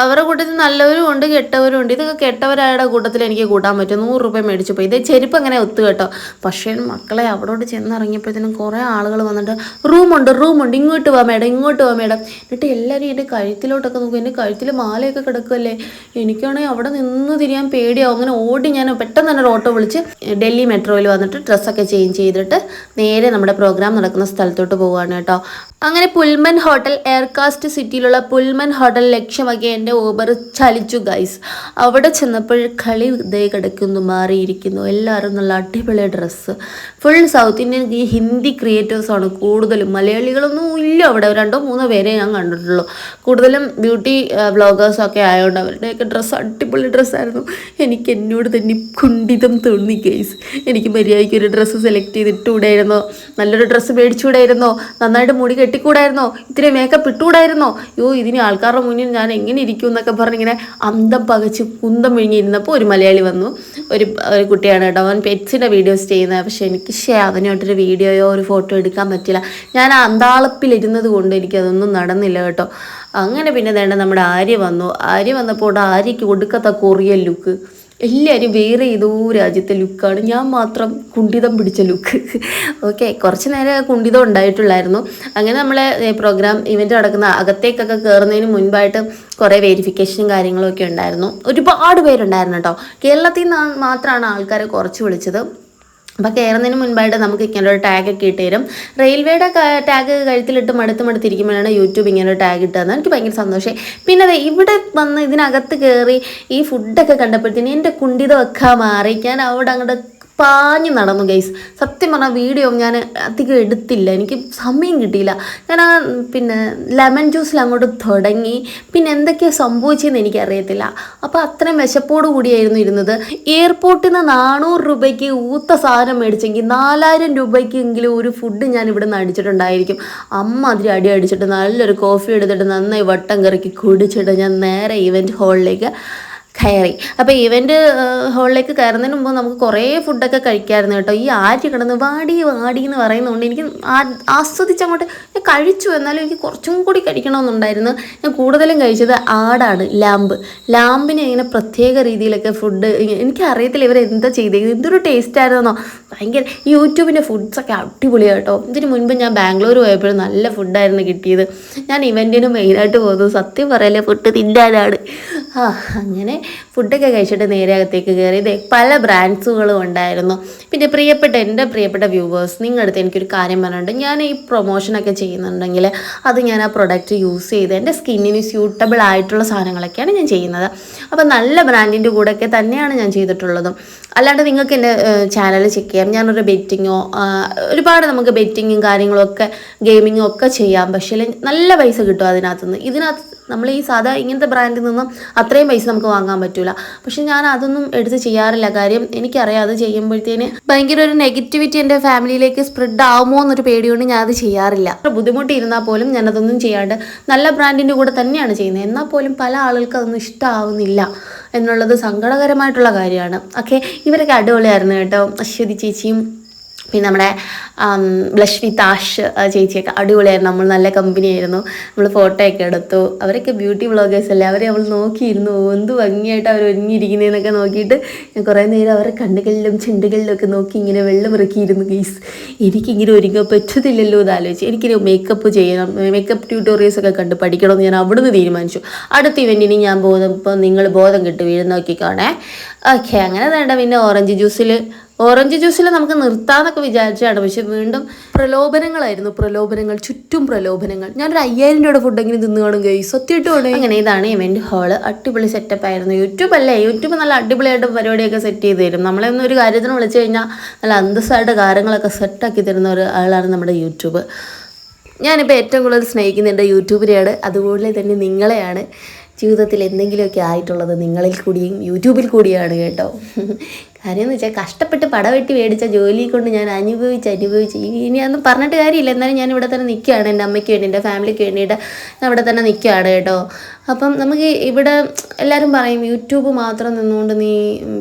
അവരുടെ കൂട്ടത്തിൽ നല്ലവരും ഉണ്ട് കെട്ടവരും ഉണ്ട്. ഇതൊക്കെ കെട്ടവരായുടെ കൂട്ടത്തിൽ എനിക്ക് കൂട്ടാൻ പറ്റും. നൂറ് രൂപ മേടിച്ചു പോയി. ഇത് ചെരുപ്പ് അങ്ങനെ ഒത്തു കേട്ടോ. പക്ഷേ മക്കളെ അവിടോട്ട് ചെന്നിറങ്ങിയപ്പോഴത്തേനും കുറേ ആളുകൾ വന്നിട്ട് റൂമുണ്ട് റൂമുണ്ട്. ഇങ്ങോട്ട് വാ മേഡം ഇങ്ങോട്ട് വാ മേഡം. എന്നിട്ട് എല്ലാവരും എന്റെ കഴുത്തിലോട്ടൊക്കെ നോക്കും. എന്റെ കഴുത്തിൽ മാലയൊക്കെ കിടക്കുമല്ലേ എനിക്കാണെങ്കിൽ അവിടെ നിന്ന് തിരിയാൻ പേടിയാവും. അങ്ങനെ ഓടി ഞാൻ പെട്ടെന്ന് തന്നെ ഒരു ഓട്ടോ വിളിച്ച് ഡൽഹി മെട്രോയിൽ വന്നിട്ട് ഡ്രസ്സൊക്കെ ചേഞ്ച് ചെയ്തിട്ട് നേരെ നമ്മുടെ പ്രോഗ്രാം നടക്കുന്ന സ്ഥലത്തോട്ട് പോവുകയാണ് കേട്ടോ. അങ്ങനെ പുൽമൻ ഹോട്ടൽ എയർകാസ്റ്റ് സിറ്റിയിലുള്ള പുൽമൻ ഹോട്ടൽ ലക്ഷ്യമാക്കി എന്റെ ഊബർ ചലിച്ചു ഗൈസ് അവിടെ ചെന്നപ്പോൾ കളി ഇതേ കിടക്കുന്നു മാറിയിരിക്കുന്നു. എല്ലാവരും നല്ല അടിപൊളി ഡ്രസ്സ് ഫുൾ സൗത്ത് ഇന്ത്യൻ ഈ ഹിന്ദി ക്രിയേറ്റേഴ്സാണ് കൂടുതലും. മലയാളികളൊന്നും ഇല്ല അവിടെ. രണ്ടോ മൂന്നോ പേരെ ഞാൻ കണ്ടിട്ടുള്ളൂ. കൂടുതലും ബ്യൂട്ടി വ്ളോഗേഴ്സൊക്കെ ആയതുകൊണ്ട് അവരുടെയൊക്കെ ഡ്രസ്സ് അടിപൊളി ഡ്രസ്സായിരുന്നു എനിക്ക് എന്നോട് തന്നെ കുണ്ടിതം തോന്നി ഗൈസ് എനിക്ക് മര്യാദയ്ക്ക് ഒരു ഡ്രസ്സ് സെലക്ട് ചെയ്തിട്ടുകൂടായിരുന്നോ നല്ലൊരു ഡ്രസ്സ് മേടിച്ചുകൂടായിരുന്നോ നന്നായിട്ട് മുടി കെട്ടിക്കൂടായിരുന്നോ. ഇത്തിരി മേക്കപ്പ് ഇട്ടുകൂടായിരുന്നോ യോ ഇതിന് ആൾക്കാരുടെ മുന്നിൽ ഞാൻ എങ്ങനെ ഇരിക്കും എന്നൊക്കെ പറഞ്ഞിങ്ങനെ അന്തം പകച്ച് കുന്തം വിഴുങ്ങിയിരുന്നപ്പോൾ ഒരു മലയാളി വന്നു. ഒരു ഒരു കുട്ടിയാണ് കേട്ടോ. അവൻ പെറ്റ്സിന്റെ വീഡിയോസ് ചെയ്യുന്നത്. പക്ഷേ എനിക്ക് ഷേ അവനായിട്ടൊരു വീഡിയോയോ ഒരു ഫോട്ടോ എടുക്കാൻ പറ്റില്ല. ഞാൻ അന്താളപ്പിലിരുന്നത് കൊണ്ട് എനിക്കതൊന്നും നടന്നില്ല കേട്ടോ. അങ്ങനെ പിന്നെ വേണ്ട നമ്മുടെ ആര്യ വന്നു. ആര്യ വന്നപ്പോൾ ആര്യയ്ക്ക് കൊടുക്കത്ത കൊറിയൻ ലുക്ക്. എല്ലാവരും വേറെ ഏതോ രാജ്യത്തെ ലുക്കാണ്. ഞാൻ മാത്രം കുണ്ഠിതം പിടിച്ച ലുക്ക്. ഓക്കെ കുറച്ച് നേരം കുണ്ഠിതം ഉണ്ടായിട്ടുള്ളായിരുന്നു. അങ്ങനെ നമ്മളെ പ്രോഗ്രാം ഇവന്റ് നടക്കുന്ന അകത്തേക്കൊക്കെ കയറുന്നതിന് മുൻപായിട്ട് കുറേ വെരിഫിക്കേഷനും കാര്യങ്ങളും ഒക്കെ ഉണ്ടായിരുന്നു. ഒരുപാട് പേരുണ്ടായിരുന്നു കേട്ടോ. കേരളത്തിൽ നിന്ന് മാത്രമാണ് ആൾക്കാരെ കുറച്ച് വിളിച്ചത്. അപ്പോൾ കയറുന്നതിന് മുൻപായിട്ട് നമുക്ക് ഇങ്ങനെ ഒരു ടാഗ് ഒക്കെ ഇട്ട് തരും റെയിൽവേയുടെ ടാഗ് കഴുത്തിലിട്ട് മടുത്ത് മടുത്തിരിക്കുമ്പോഴാണ് യൂട്യൂബ് ഇങ്ങനെ ഒരു ടാഗ് ഇട്ടതെന്ന് എനിക്ക് ഭയങ്കര സന്തോഷമായി. പിന്നെ അതെ ഇവിടെ വന്ന് ഇതിനകത്ത് കയറി ഈ ഫുഡൊക്കെ കണ്ടപ്പോഴത്തേന് എന്റെ കുണ്ടിതമൊക്കെ മാറി. ഞാൻ അവിടെ അങ്ങോട്ട് പാഞ്ഞു നടന്നു ഗൈസ് സത്യം പറഞ്ഞാൽ വീഡിയോ ഞാൻ അധികം എടുത്തില്ല. എനിക്ക് സമയം കിട്ടിയില്ല. ഞാൻ ആ പിന്നെ ലെമൺ ജ്യൂസിൽ അങ്ങോട്ട് തുടങ്ങി. പിന്നെ എന്തൊക്കെയാണ് സംഭവിച്ചതെന്ന് എനിക്കറിയത്തില്ല. അപ്പോൾ അത്രയും വിശപ്പോട് കൂടിയായിരുന്നു ഇരുന്നത്. എയർപോർട്ടിൽ നിന്ന് നാനൂറ് രൂപയ്ക്ക് ഊത്ത സാധനം മേടിച്ചെങ്കിൽ നാലായിരം രൂപയ്ക്കെങ്കിലും ഒരു ഫുഡ് ഞാൻ ഇവിടെ നിന്ന് അടിച്ചിട്ടുണ്ടായിരിക്കും. അമ്മ അതിരി അടി അടിച്ചിട്ട് നല്ലൊരു കോഫി എടുത്തിട്ട് നന്നായി വട്ടം കറക്കി കുടിച്ചിട്ട് ഞാൻ നേരെ ഇവന്റ് ഹാളിലേക്ക് കയറി അപ്പോൾ ഇവന്റ് ഹോളിലേക്ക് കയറുന്നതിന് മുമ്പ് നമുക്ക് കുറേ ഫുഡൊക്കെ കഴിക്കാമായിരുന്നു കേട്ടോ. ഈ ആര്യ കിടന്ന് വാടി വാടി എന്ന് പറയുന്നതുകൊണ്ട് എനിക്ക് ആസ്വദിച്ച് അങ്ങോട്ട് ഞാൻ കഴിച്ചു. എന്നാലും എനിക്ക് കുറച്ചും കൂടി കഴിക്കണമെന്നുണ്ടായിരുന്നു. ഞാൻ കൂടുതലും കഴിച്ചത് ആടാണ് ലാമ്പ്. ലാമ്പിനെ ഇങ്ങനെ പ്രത്യേക രീതിയിലൊക്കെ ഫുഡ് എനിക്ക് അറിയത്തില്ല ഇവർ എന്താ ചെയ്തത് എന്തൊരു ടേസ്റ്റ് ആയിരുന്നോ? ഭയങ്കര യൂട്യൂബിന്റെ ഫുഡ്സൊക്കെ അടിപൊളിയാണ് കേട്ടോ. ഇതിന് മുൻപ് ഞാൻ ബാംഗ്ലൂർ പോയപ്പോഴും നല്ല ഫുഡായിരുന്നു കിട്ടിയത്. ഞാൻ ഇവന്റിന് മെയിനായിട്ട് പോകുന്നത് സത്യം പറയല്ലേ ഫുഡ് തിന്നാനാണ്. ആ അങ്ങനെ ഫുഡൊക്കെ കഴിച്ചിട്ട് നേരെ അകത്തേക്ക് കയറിയത് പല ബ്രാൻഡ്സുകളും ഉണ്ടായിരുന്നു. പിന്നെ പ്രിയപ്പെട്ട എന്റെ പ്രിയപ്പെട്ട വ്യൂവേഴ്സ് നിങ്ങളുടെ അടുത്ത് എനിക്കൊരു കാര്യം പറഞ്ഞിട്ടുണ്ട് ഞാൻ ഈ പ്രൊമോഷനൊക്കെ ചെയ്യുന്നുണ്ടെങ്കിൽ അത് ഞാൻ ആ പ്രൊഡക്റ്റ് യൂസ് ചെയ്ത് എന്റെ സ്കിന്നിന് സ്യൂട്ടബിൾ ആയിട്ടുള്ള സാധനങ്ങളൊക്കെയാണ് ഞാൻ ചെയ്യുന്നത്. അപ്പോൾ നല്ല ബ്രാൻഡിന്റെ കൂടെയൊക്കെ തന്നെയാണ് ഞാൻ ചെയ്തിട്ടുള്ളതും. അല്ലാണ്ട് നിങ്ങൾക്ക് എന്റെ ചാനൽ ചെക്ക് ചെയ്യാം. ഞാനൊരു ബെറ്റിങ്ങോ ഒരുപാട് നമുക്ക് ബെറ്റിങ്ങും കാര്യങ്ങളും ഒക്കെ ഗെയിമിങ്ങും ഒക്കെ ചെയ്യാം. പക്ഷേ നല്ല പൈസ കിട്ടും അതിനകത്തുനിന്ന്. ഇതിനകത്ത് നമ്മൾ ഈ സാധാ ഇങ്ങനത്തെ ബ്രാൻഡിൽ നിന്നും അത്രയും പൈസ നമുക്ക് വാങ്ങാൻ പറ്റൂല. പക്ഷെ ഞാൻ അതൊന്നും എടുത്ത് ചെയ്യാറില്ല. കാര്യം എനിക്കറിയാം അത് ചെയ്യുമ്പോഴത്തേന് ഭയങ്കര ഒരു നെഗറ്റിവിറ്റി എന്റെ ഫാമിലിയിലേക്ക് സ്പ്രെഡ് ആവുമോ എന്നൊരു പേടിയുണ്ട് ഞാൻ അത് ചെയ്യാറില്ല. ബുദ്ധിമുട്ടിയിരുന്നാൽ പോലും ഞാൻ അതൊന്നും ചെയ്യാണ്ട് നല്ല ബ്രാൻഡിന്റെ കൂടെ തന്നെയാണ് ചെയ്യുന്നത്. എന്നാൽ പോലും പല ആളുകൾക്ക് അതൊന്നും ഇഷ്ടമാവുന്നില്ല എന്നുള്ളത് സങ്കടകരമായിട്ടുള്ള കാര്യമാണ്. ഓക്കെ ഇവരൊക്കെ അടിപൊളിയായിരുന്നു കേട്ടോ. അശ്വതി ചേച്ചിയും പിന്നെ നമ്മുടെ ലക്ഷ്മി താഷ് ചേച്ചിയൊക്കെ അടിപൊളിയായിരുന്നു. നമ്മൾ നല്ല കമ്പനി ആയിരുന്നു. നമ്മൾ ഫോട്ടോ ഒക്കെ എടുത്തു. അവരൊക്കെ ബ്യൂട്ടി ബ്ലോഗേഴ്സ് അല്ലേ? അവരെ നമ്മൾ നോക്കിയിരുന്നു. എന്ത് ഭംഗിയായിട്ട് അവർ ഒരുങ്ങിയിരിക്കുന്നതെന്നൊക്കെ നോക്കിയിട്ട് ഞാൻ കുറേ നേരം അവരെ കണ്ണുകളിലും ചെണ്ടുകളിലും ഒക്കെ നോക്കി ഇങ്ങനെ വെള്ളം ഇറക്കിയിരുന്നു. ഗീസ് എനിക്കിങ്ങനെ ഒരുങ്ങാൻ പറ്റത്തില്ലല്ലോ എന്ന് ആലോചിച്ച് എനിക്കിനി മേക്കപ്പ് ചെയ്യണം. മേക്കപ്പ് ട്യൂട്ടോറിയൽസ് ഒക്കെ കണ്ട് പഠിക്കണമെന്ന് ഞാൻ അവിടുന്ന് തീരുമാനിച്ചു. അടുത്ത ഇവന്റിന് ഞാൻ ബോധം ഇപ്പോൾ നിങ്ങൾ ബോധം കിട്ടും വീഴുന്ന നോക്കിക്കോണേ. ഓക്കെ അങ്ങനെ വേണ്ട. പിന്നെ ഓറഞ്ച് ജ്യൂസിൽ ഓറഞ്ച് ജ്യൂസിൽ നമുക്ക് നിർത്താന്നൊക്കെ വിചാരിച്ചാണ് പക്ഷെ വീണ്ടും പ്രലോഭനങ്ങളായിരുന്നു. പ്രലോഭനങ്ങൾ ചുറ്റും പ്രലോഭനങ്ങൾ. ഞാനൊരു അയ്യായിരം രൂപയുടെ ഫുഡ് എങ്ങനെ തിന്നു കാണും ഗൈ സത്യമായിട്ടും അങ്ങനെ ഇതാണ് ഇവന്റ് ഹാൾ അടിപൊളി സെറ്റപ്പ് ആയിരുന്നു. യൂട്യൂബ് അല്ലേ? യൂട്യൂബ് നല്ല അടിപൊളിയായിട്ട് പരിപാടിയൊക്കെ സെറ്റ് ചെയ്ത് തരും. നമ്മളെ ഒന്നും ഒരു കാര്യത്തിന് വിളിച്ചു കഴിഞ്ഞാൽ നല്ല അന്തസ്സായിട്ട് കാര്യങ്ങളൊക്കെ സെറ്റാക്കി തരുന്ന ഒരു ആളാണ് നമ്മുടെ യൂട്യൂബ് ഞാനിപ്പോൾ ഏറ്റവും കൂടുതൽ സ്നേഹിക്കുന്ന എന്റെ യൂട്യൂബിനെയാണ് അതുപോലെ തന്നെ നിങ്ങളെയാണ് ജീവിതത്തിൽ എന്തെങ്കിലുമൊക്കെ ആയിട്ടുള്ളത് നിങ്ങളിൽ കൂടിയും യൂട്യൂബിൽ കൂടിയാണ് കേട്ടോ. കാര്യം എന്ന് വെച്ചാൽ കഷ്ടപ്പെട്ട് പടവെട്ടി മേടിച്ച ജോലി കൊണ്ട് ഞാൻ അനുഭവിച്ച് അനുഭവിച്ച്. ഇനി അതൊന്നും പറഞ്ഞിട്ട് കാര്യമില്ല. എന്നാലും ഞാൻ ഇവിടെ തന്നെ നിൽക്കുകയാണ് എന്റെ അമ്മയ്ക്ക് വേണ്ടി എന്റെ ഫാമിലിക്ക് വേണ്ടിയിട്ട് ഞാൻ ഇവിടെ തന്നെ നിൽക്കുകയാണ് കേട്ടോ. അപ്പം നമുക്ക് ഇവിടെ എല്ലാവരും പറയും യൂട്യൂബ് മാത്രം നിന്നുകൊണ്ട് നീ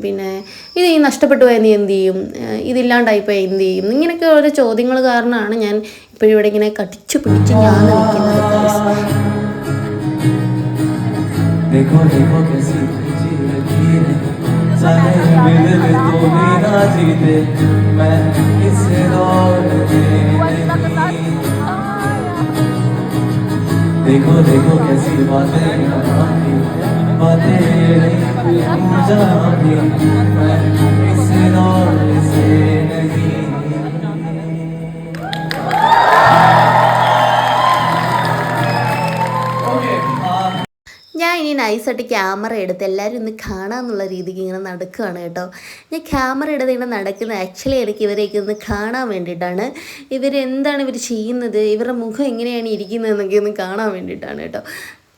പിന്നെ ഇത് ഈ നഷ്ടപ്പെട്ടു പോയാൽ നീ എന്ത് ചെയ്യും? ഇതില്ലാണ്ടായിപ്പോയാൽ എന്ത് ചെയ്യും? ഇങ്ങനെയൊക്കെ ഓരോ ചോദ്യങ്ങൾ കാരണമാണ് ഞാൻ ഇപ്പോഴും ഇവിടെ ഇങ്ങനെ കടിച്ചു പിടിച്ച് ഞാൻ നിൽക്കുന്നത്. बिना जीते मैं इस दौर में नहीं देखो देखो कैसी बातें यहाँ की बातें नहीं जाती मैं इस दौर से നൈസായിട്ട് ക്യാമറ എടുത്ത് എല്ലാവരും ഒന്ന് കാണാമെന്നുള്ള രീതിക്ക് ഇങ്ങനെ നടക്കുകയാണ് കേട്ടോ. ഞാൻ ക്യാമറ എടുത്ത് ഇങ്ങനെ നടക്കുന്നത് ആക്ച്വലി എനിക്ക് ഇവരെയൊക്കെ ഒന്ന് കാണാൻ വേണ്ടിയിട്ടാണ്. ഇവരെന്താണ് ഇവർ ചെയ്യുന്നത്? ഇവരുടെ മുഖം എങ്ങനെയാണ് ഇരിക്കുന്നതെന്നൊക്കെ ഒന്ന് കാണാൻ വേണ്ടിയിട്ടാണ് കേട്ടോ.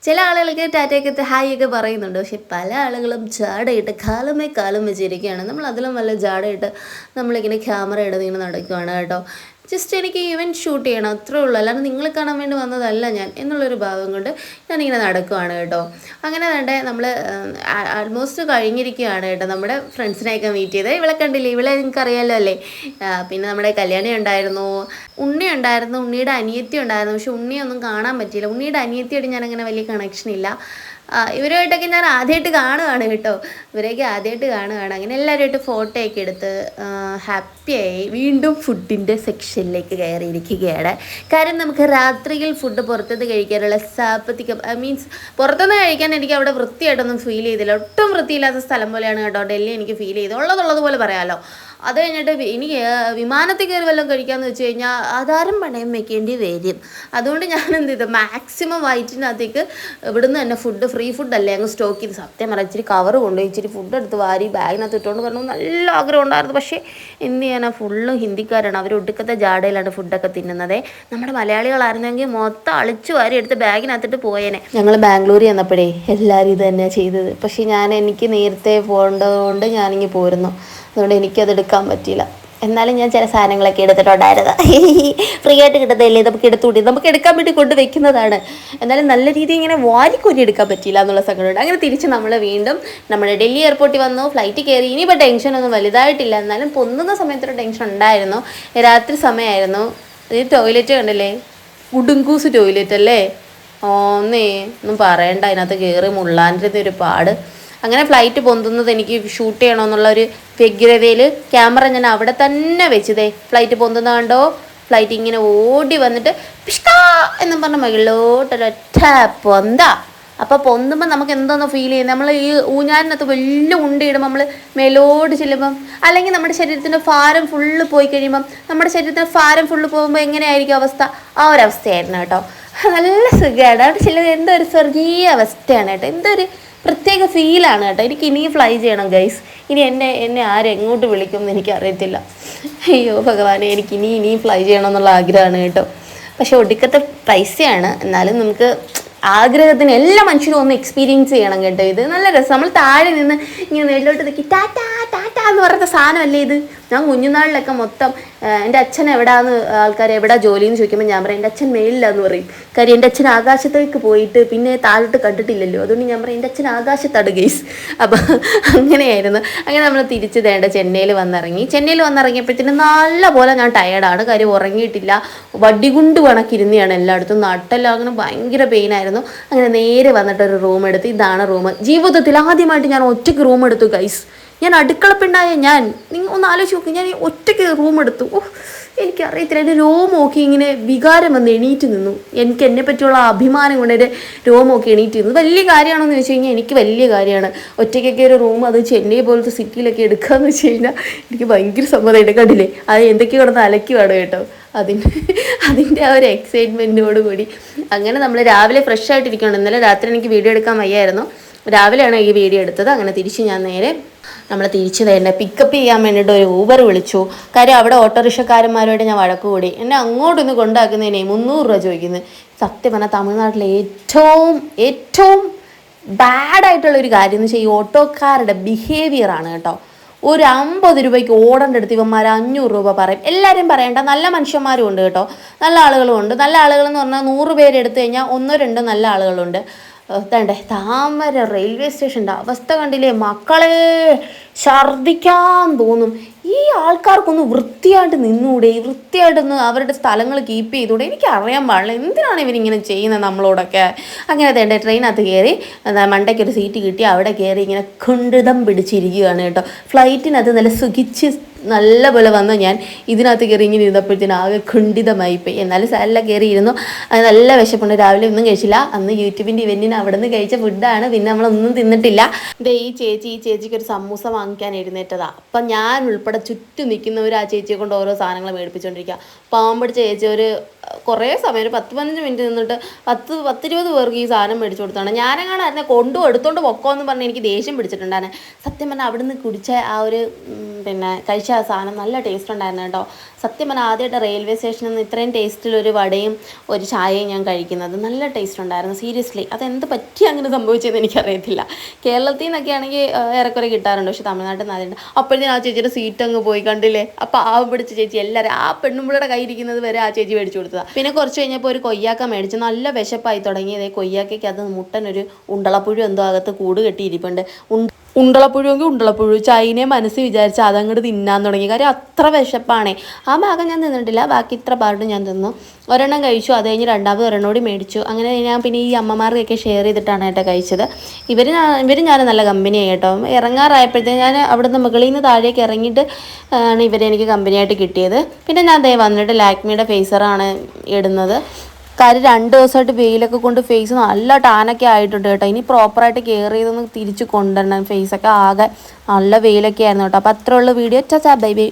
ചില ആളുകൾക്ക് ടാറ്റയൊക്കെ ഹായ് ഒക്കെ പറയുന്നുണ്ട്. പക്ഷെ പല ആളുകളും ജാടയിട്ട് കാലമേ കാലം വെച്ചിരിക്കുകയാണ്. നമ്മൾ അതിലും വല്ല ജാടയിട്ട് നമ്മളിങ്ങനെ ക്യാമറ എടുത്ത് ഇങ്ങനെ നടക്കുകയാണ് കേട്ടോ. ജസ്റ്റ് എനിക്ക് ഇവന്റ് ഷൂട്ട് ചെയ്യണം അത്രേ ഉള്ളൂ അല്ലാണ്ട് നിങ്ങളെ കാണാൻ വേണ്ടി വന്നതല്ല ഞാൻ എന്നുള്ളൊരു ഭാവം കൊണ്ട് ഞാനിങ്ങനെ നടക്കുവാണ് കേട്ടോ. അങ്ങനെ വേണ്ടേ നമ്മൾ ആൾമോസ്റ്റ് കഴിഞ്ഞിരിക്കുകയാണ് കേട്ടോ. നമ്മുടെ ഫ്രണ്ട്സിനെയൊക്കെ മീറ്റ് ചെയ്ത് ഇവളെ കണ്ടില്ലേ? ഇവളെ അറിയാമല്ലോ അല്ലേ? പിന്നെ നമ്മുടെ കല്യാണി ഉണ്ടായിരുന്നു ഉണ്ണി ഉണ്ടായിരുന്നു ഉണ്ണിയുടെ അനിയത്തി ഉണ്ടായിരുന്നു. പക്ഷെ ഉണ്ണിയൊന്നും കാണാൻ പറ്റിയില്ല. ഉണ്ണിയുടെ അനിയത്തിയായിട്ട് ഞാനങ്ങനെ വലിയ കണക്ഷൻ ഇല്ല. ഇവരുമായിട്ടൊക്കെ ഞാൻ ആദ്യമായിട്ട് കാണുകയാണ് കേട്ടോ. ഇവരെയൊക്കെ ആദ്യമായിട്ട് കാണുകയാണ് അങ്ങനെ എല്ലാവരുമായിട്ട് ഫോട്ടോ ഒക്കെ എടുത്ത് ഹാപ്പിയായി വീണ്ടും ഫുഡിന്റെ സെക്ഷനിലേക്ക് കയറിയിരിക്കുകയാണ്. കാര്യം നമുക്ക് രാത്രിയിൽ ഫുഡ് പുറത്തുനിന്ന് കഴിക്കാനുള്ള സാമ്പത്തിക ഐ മീൻസ് പുറത്തുനിന്ന് കഴിക്കാൻ എനിക്ക് അവിടെ വൃത്തിയായിട്ടൊന്നും ഫീൽ ചെയ്തില്ല. ഒട്ടും വൃത്തിയില്ലാത്ത സ്ഥലം പോലെയാണ് കേട്ടോ ഡൽഹി എനിക്ക് ഫീൽ ചെയ്തത് ഉള്ളതുള്ളത് പോലെ പറയാമല്ലോ അത് കഴിഞ്ഞിട്ട് ഇനി വിമാനത്തിൽ കയറി വല്ലതും കഴിക്കാമെന്ന് വെച്ച് കഴിഞ്ഞാൽ ആധാരം പണയം വെക്കേണ്ടി വരും. അതുകൊണ്ട് ഞാൻ എന്ത് ചെയ്തു? മാക്സിമം വയറ്റിനകത്തേക്ക് ഇവിടുന്ന് തന്നെ ഫുഡ് ഫ്രീ ഫുഡല്ലേ അങ്ങ് സ്റ്റോക്ക് ചെയ്ത്. സത്യം പറഞ്ഞാൽ ഇച്ചിരി കവർ കൊണ്ടുപോയി ഇച്ചിരി ഫുഡ് എടുത്ത് വാരി ബാഗിനകത്ത് ഇട്ടുകൊണ്ട് പറഞ്ഞു നല്ല ആഗ്രഹം ഉണ്ടായിരുന്നു. പക്ഷേ എന്ത് ചെയ്യാനാ? ഫുള്ളും ഹിന്ദിക്കാരാണ്. അവർ ഒടുക്കത്തെ ജാടയിലാണ് ഫുഡൊക്കെ തിന്നുന്നത്. നമ്മുടെ മലയാളികളായിരുന്നെങ്കിൽ മൊത്തം അളിച്ചു വാരി എടുത്ത് ബാഗിനകത്തിട്ട് പോയേനെ. ഞങ്ങൾ ബാംഗ്ലൂരിൽ ചെന്നപ്പോഴേ എല്ലാവരും ഇത് തന്നെയാണ് ചെയ്തത്. പക്ഷേ ഞാൻ എനിക്ക് നേരത്തെ പോകേണ്ടതുകൊണ്ട് ഞാനിങ്ങ് പോരുന്നു. അതുകൊണ്ട് എനിക്കത് എടുക്കാൻ പറ്റിയില്ല. എന്നാലും ഞാൻ ചില സാധനങ്ങളൊക്കെ എടുത്തിട്ടുണ്ടായിരുന്നു ഫ്രീ ആയിട്ട് കിട്ടത്തില്ലേ? നമുക്ക് എടുത്തുകൂടി? നമുക്ക് എടുക്കാൻ വേണ്ടി കൊണ്ട് വെക്കുന്നതാണ്. എന്നാലും നല്ല രീതിയിൽ ഇങ്ങനെ വാരിക്കൊരി എടുക്കാൻ പറ്റിയില്ല എന്നുള്ള സങ്കടമുണ്ട്. അങ്ങനെ തിരിച്ച് നമ്മൾ വീണ്ടും നമ്മുടെ ഡൽഹി എയർപോർട്ടിൽ വന്നു. ഫ്ലൈറ്റ് കയറി. ഇനിയിപ്പോൾ ടെൻഷനൊന്നും വലുതായിട്ടില്ല. എന്നാലും പൊന്നുന്ന സമയത്തൊരു ടെൻഷൻ ഉണ്ടായിരുന്നു. രാത്രി സമയമായിരുന്നു. ഈ ടോയ്ലറ്റ് കണ്ടില്ലേ? ഉടുങ്കൂസ് ടോയ്ലറ്റ് അല്ലേ? ഓന്നേ ഒന്നും പറയണ്ട. അതിനകത്ത് കയറി മുള്ളാന്റെ ഒരു പാട്. അങ്ങനെ ഫ്ലൈറ്റ് പൊന്തുന്നത് എനിക്ക് ഷൂട്ട് ചെയ്യണമെന്നുള്ള ഒരു വ്യഗ്രതയിൽ ക്യാമറ ഞാൻ അവിടെ തന്നെ വെച്ചതേ. ഫ്ലൈറ്റ് പൊന്തുന്ന കണ്ടോ? ഫ്ലൈറ്റ് ഇങ്ങനെ ഓടി വന്നിട്ട് പിഷ്കാ എന്നും പറഞ്ഞ മകളിലോട്ടൊരൊറ്റ പൊന്ത. അപ്പോൾ പൊന്തുമ്പോൾ നമുക്ക് എന്തോന്ന് ഫീൽ ചെയ്യുന്നത്. നമ്മൾ ഈ ഊഞ്ഞാലിനകത്ത് വലിയ ഉണ്ടിടുമ്പോൾ നമ്മൾ മേലോട്ട് ചെല്ലുമ്പം അല്ലെങ്കിൽ നമ്മുടെ ശരീരത്തിന്റെ ഭാരം ഫുള്ള് പോയി കഴിയുമ്പം നമ്മുടെ ശരീരത്തിന്റെ ഭാരം ഫുള്ള് പോകുമ്പോൾ എങ്ങനെയായിരിക്കും അവസ്ഥ? ആ ഒരു കേട്ടോ. നല്ല സുഖമാണ് അവിടെ ചില എന്തോ ഒരു സ്വർഗീയ അവസ്ഥയാണ് കേട്ടോ. എന്തോ ഒരു പ്രത്യേക ഫീലാണ് കേട്ടോ. എനിക്ക് ഇനിയും ഫ്ലൈ ചെയ്യണം ഗൈസ് ഇനി എന്നെ എന്നെ ആരെങ്ങോട്ട് വിളിക്കും എന്ന് എനിക്കറിയത്തില്ല. അയ്യോ ഭഗവാനെ എനിക്ക് ഇനി ഇനിയും ഫ്ലൈ ചെയ്യണം എന്നുള്ള ആഗ്രഹമാണ് കേട്ടോ. പക്ഷെ ഒടുക്കത്തെ പൈസയാണ്. എന്നാലും നമുക്ക് ആഗ്രഹത്തിന് എല്ലാ മനുഷ്യരും ഒന്ന് എക്സ്പീരിയൻസ് ചെയ്യണം കേട്ടോ ഇത്. നല്ല രസം. നമ്മൾ താഴെ നിന്ന് ഇങ്ങനെ മേളിലോട്ട് നിൽക്കി ടാറ്റാ ടാറ്റാ എന്ന് പറയുന്ന സാധനമല്ലേ ഇത്? ഞാൻ കുഞ്ഞുനാളിലൊക്കെ മൊത്തം എന്റെ അച്ഛൻ എവിടാന്ന് ആൾക്കാർ എവിടെ ജോലി എന്ന് ചോദിക്കുമ്പോൾ ഞാൻ പറയും എന്റെ അച്ഛൻ മേലില്ലാന്ന് പറയും. കാര്യം എന്റെ അച്ഛൻ ആകാശത്തേക്ക് പോയിട്ട് പിന്നെ താഴോട്ട് കണ്ടിട്ടില്ലല്ലോ. അതുകൊണ്ട് ഞാൻ പറയും എന്റെ അച്ഛൻ ആകാശത്താണ് ഗെയ്സ് അപ്പോൾ അങ്ങനെയായിരുന്നു. അങ്ങനെ നമ്മൾ തിരിച്ച് തേണ്ട ചെന്നൈയിൽ വന്നിറങ്ങി. ചെന്നൈയിൽ വന്നിറങ്ങിയപ്പോഴത്തേനും നല്ല പോലെ ഞാൻ ടയേർഡാണ് കാര്യം ഉറങ്ങിയിട്ടില്ല. വടികുണ്ട് കണക്കിരുന്നിയാണ് എല്ലായിടത്തും. നട്ടെല്ലാം അങ്ങനെ ഭയങ്കര പെയിനായിരുന്നു അങ്ങനെ നേരെ വന്നിട്ടൊരു റൂം എടുത്ത്. ഇതാണ് റൂം ജീവിതത്തിൽ ആദ്യമായിട്ട് ഞാൻ ഒറ്റയ്ക്ക് റൂം എടുത്തു ഗൈസ്. ഞാൻ അടുക്കളപ്പിണ്ടായ ഞാൻ. നിങ്ങൾ ഒന്ന് ആലോചിച്ച് നോക്കി ഞാൻ ഒറ്റയ്ക്ക് റൂം എടുത്തു. ഓ എനിക്കറിയത്തില്ല. എന്റെ രോമമൊക്കെ ഇങ്ങനെ വികാരം വന്ന് എണീറ്റ് നിന്നു. എനിക്ക് എന്നെ പറ്റിയുള്ള അഭിമാനം കൊണ്ട് എന്റെ രോമമൊക്കെ എണീറ്റ് നിന്നു. വലിയ കാര്യമാണെന്ന് വെച്ച് കഴിഞ്ഞാൽ എനിക്ക് വലിയ കാര്യമാണ്. ഒറ്റയ്ക്കൊക്കെ ഒരു റൂം അത് ചെന്നൈ പോലത്തെ സിറ്റിയിലൊക്കെ എടുക്കാന്ന് വെച്ച് കഴിഞ്ഞാൽ എനിക്ക് ഭയങ്കര സമ്മതമായിട്ട് കണ്ടില്ലേ? അത് എന്തൊക്കെ കിടന്ന് അലക്കുവാണ് കേട്ടോ. അതിന്റെ അതിന്റെ ആ ഒരു എക്സൈറ്റ്മെന്റോട് കൂടി. അങ്ങനെ നമ്മൾ രാവിലെ ഫ്രഷ് ആയിട്ടിരിക്കുകയാണ്. ഇന്നലെ രാത്രി എനിക്ക് വീഡിയോ എടുക്കാൻ വയ്യായിരുന്നു. രാവിലെയാണ് ഈ വീഡിയോ എടുത്തത്. അങ്ങനെ തിരിച്ച് ഞാൻ നേരെ നമ്മൾ തിരിച്ചു തന്നെ പിക്കപ്പ് ചെയ്യാൻ വേണ്ടിയിട്ട് ഒരു ഊബർ വിളിച്ചു. കാര്യം അവിടെ ഓട്ടോറിക്ഷക്കാരന്മാരോട് ഞാൻ വഴക്ക് കൂടി. എന്നെ അങ്ങോട്ടൊന്ന് കൊണ്ടാക്കുന്നതിനെ മുന്നൂറ് രൂപ ചോദിക്കുന്നത് സത്യം പറഞ്ഞാൽ തമിഴ്നാട്ടിലെ ഏറ്റവും ഏറ്റവും ബാഡായിട്ടുള്ള ഒരു കാര്യം എന്ന് വെച്ചാൽ ഈ ഓട്ടോക്കാരുടെ ബിഹേവിയർ ആണ് കേട്ടോ. ഒരു അമ്പത് രൂപയ്ക്ക് ഓടേണ്ട അടുത്ത് ഇവന്മാർ അഞ്ഞൂറ് രൂപ പറയും. എല്ലാവരും പറയണ്ട നല്ല മനുഷ്യന്മാരും ഉണ്ട് കേട്ടോ. നല്ല ആളുകളും ഉണ്ട്. നല്ല ആളുകളെന്ന് പറഞ്ഞാൽ നൂറ് പേരെടുത്ത് കഴിഞ്ഞാൽ ഒന്നോ രണ്ടോ നല്ല ആളുകളുണ്ട്. തണ്ടേ താമര റെയിൽവേ സ്റ്റേഷന്റെ അവസ്ഥ കണ്ടില്ലേ മക്കളെ? ഛർദിക്കാൻ തോന്നും. ഈ ആൾക്കാർക്കൊന്ന് വൃത്തിയായിട്ട് നിന്നൂടെ? വൃത്തിയായിട്ടൊന്ന് അവരുടെ സ്ഥലങ്ങൾ കീപ്പ് ചെയ്തൂടെ? എനിക്ക് അറിയാൻ പാടില്ല. എന്തിനാണ് ഇവരിങ്ങനെ ചെയ്യുന്നത് നമ്മളോടൊക്കെ? അങ്ങനെ തേണ്ട ട്രെയിനകത്ത് കയറി മണ്ടയ്ക്ക് ഒരു സീറ്റ് കിട്ടി അവിടെ കയറി ഇങ്ങനെ കുണ്ടിതം പിടിച്ചിരിക്കുകയാണ് കേട്ടോ. ഫ്ലൈറ്റിനകത്ത് നല്ല സുഖിച്ച് നല്ല പോലെ വന്നു ഞാൻ. ഇതിനകത്ത് കയറി ഇങ്ങനെ ഇരുന്നപ്പോഴത്തേനും ആകെ ഖണ്ഡിതമായി പോയി എന്നാലും സല്ല കയറി ഇരുന്നു അത് നല്ല വിശപ്പുണ്ട്. രാവിലെ ഒന്നും കഴിച്ചില്ല. അന്ന് യൂട്യൂബിന്റെ ഇവന്റിന് അവിടെ നിന്ന് കഴിച്ച ഫുഡാണ് പിന്നെ നമ്മളൊന്നും തിന്നിട്ടില്ല. ഈ ചേച്ചി ഈ ചേച്ചിക്ക് ഒരു സമൂസ വാങ്ങിക്കാൻ എഴുന്നേറ്റതാ. അപ്പം ഞാൻ ഉൾപ്പെടെ ചുറ്റും നിൽക്കുന്നവർ ആ ചേച്ചിയെ കൊണ്ട് ഓരോ സാധനങ്ങൾ മേടിപ്പിച്ചുകൊണ്ടിരിക്കുക പാവം പിടിച്ച ചേച്ചി ഒരു കുറേ സമയം ഒരു പത്ത് പതിനഞ്ച് മിനിറ്റ് നിന്നിട്ട് പത്ത് പത്തിരുപത് പേർക്ക് ഈ സാധനം മേടിച്ചു കൊടുത്താണ്. ഞാനെങ്ങാണ്ടായിരുന്നു കൊണ്ടു എടുത്തോണ്ട് പൊക്കോ എന്ന് പറഞ്ഞ് എനിക്ക് ദേഷ്യം പിടിച്ചിട്ടുണ്ടായിരുന്നു. സത്യം പറഞ്ഞാൽ അവിടുന്ന് കുടിച്ച ആ ഒരു പിന്നെ കഴിച്ച ആ സാധനം നല്ല ടേസ്റ്റ് ഉണ്ടായിരുന്നു കേട്ടോ. സത്യം പറഞ്ഞാൽ ആദ്യമായിട്ട് റെയിൽവേ സ്റ്റേഷനിൽ നിന്ന് ഇത്രയും ടേസ്റ്റിലൊരു വടയും ഒരു ചായയും ഞാൻ കഴിക്കുന്നത്. നല്ല ടേസ്റ്റ് ഉണ്ടായിരുന്നു സീരിയസ്ലി അതെന്ത് പറ്റി അങ്ങനെ സംഭവിച്ചതെന്ന് എനിക്കറിയത്തില്ല. കേരളത്തിൽ നിന്നൊക്കെ ആണെങ്കിൽ ഏറെക്കുറെ കിട്ടാറുണ്ട്. പക്ഷെ തമിഴ്നാട്ടിൽ നിന്ന് ആദ്യം അപ്പോഴത്തേനും ആ ചേച്ചിയുടെ സീറ്റ് അങ്ങ് പോയി കണ്ടില്ലേ? അപ്പോൾ ആ പിടിച്ച ചേച്ചി എല്ലാവരും ആ പെണ്ണുമ്പിളുടെ കയ്യിരിക്കുന്നത് വരെ ആ ചേച്ചി മേടിച്ചു കൊടുത്തതാണ് പിന്നെ കുറച്ച് കഴിഞ്ഞപ്പോൾ ഒരു കൊയ്യാക്ക മേടിച്ച് നല്ല വിശപ്പായി തുടങ്ങിയത് കൊയ്യാക്കയ്ക്ക് അത് മുട്ടനൊരു ഉണ്ടളപ്പുഴു എന്തോ അകത്ത് കൂട് കെട്ടിയിരിപ്പുണ്ട്. ഉണ്ടളപ്പുഴുവെങ്കിൽ ഉണ്ടളപ്പുഴു. ചൈനയെ മനസ്സിൽ വിചാരിച്ച് അതങ്ങോട്ട് തിന്നാൻ തുടങ്ങി. കാര്യം അത്ര വിശപ്പാണേ. ആ ഭാഗം ഞാൻ തിന്നിട്ടില്ല. ബാക്കി ഇത്ര പാർട്ട് ഞാൻ തിന്നു. ഒരെണ്ണം കഴിച്ചു. അത് കഴിഞ്ഞ് രണ്ടാമത് ഒരെണ്ണം കൂടി മേടിച്ചു. അങ്ങനെ ഞാൻ പിന്നെ ഈ അമ്മമാർക്കൊക്കെ ഷെയർ ചെയ്തിട്ടാണ് കേട്ടോ കഴിച്ചത്. ഇവർ ഇവർ ഞാൻ നല്ല കമ്പനിയായി കേട്ടോ. ഇറങ്ങാറായപ്പോഴത്തേക്ക് ഞാൻ അവിടുന്ന് മുകളിൽ നിന്ന് താഴേക്ക് ഇറങ്ങിയിട്ട് ആണ് ഇവരെ എനിക്ക് കമ്പനിയായിട്ട് കിട്ടിയത്. പിന്നെ ഞാൻ ദേ വന്നിട്ട് ലാക്മിയുടെ ഫേസറാണ് ഇടുന്നത്. കാര്യം രണ്ട് ദിവസമായിട്ട് വെയിലൊക്കെ കൊണ്ട് ഫേസ് നല്ല ടാനൊക്കെ ആയിട്ടുണ്ട് കേട്ടോ. ഇനി പ്രോപ്പറായിട്ട് കെയർ ചെയ്തൊന്ന് തിരിച്ച് കൊണ്ടുവരണം. ഫേസൊക്കെ ആകെ നല്ല വെയിലൊക്കെ ആയിരുന്നു കേട്ടോ. അപ്പോൾ അത്രയുള്ള വീഡിയോ. ചാ ബൈ ബൈ.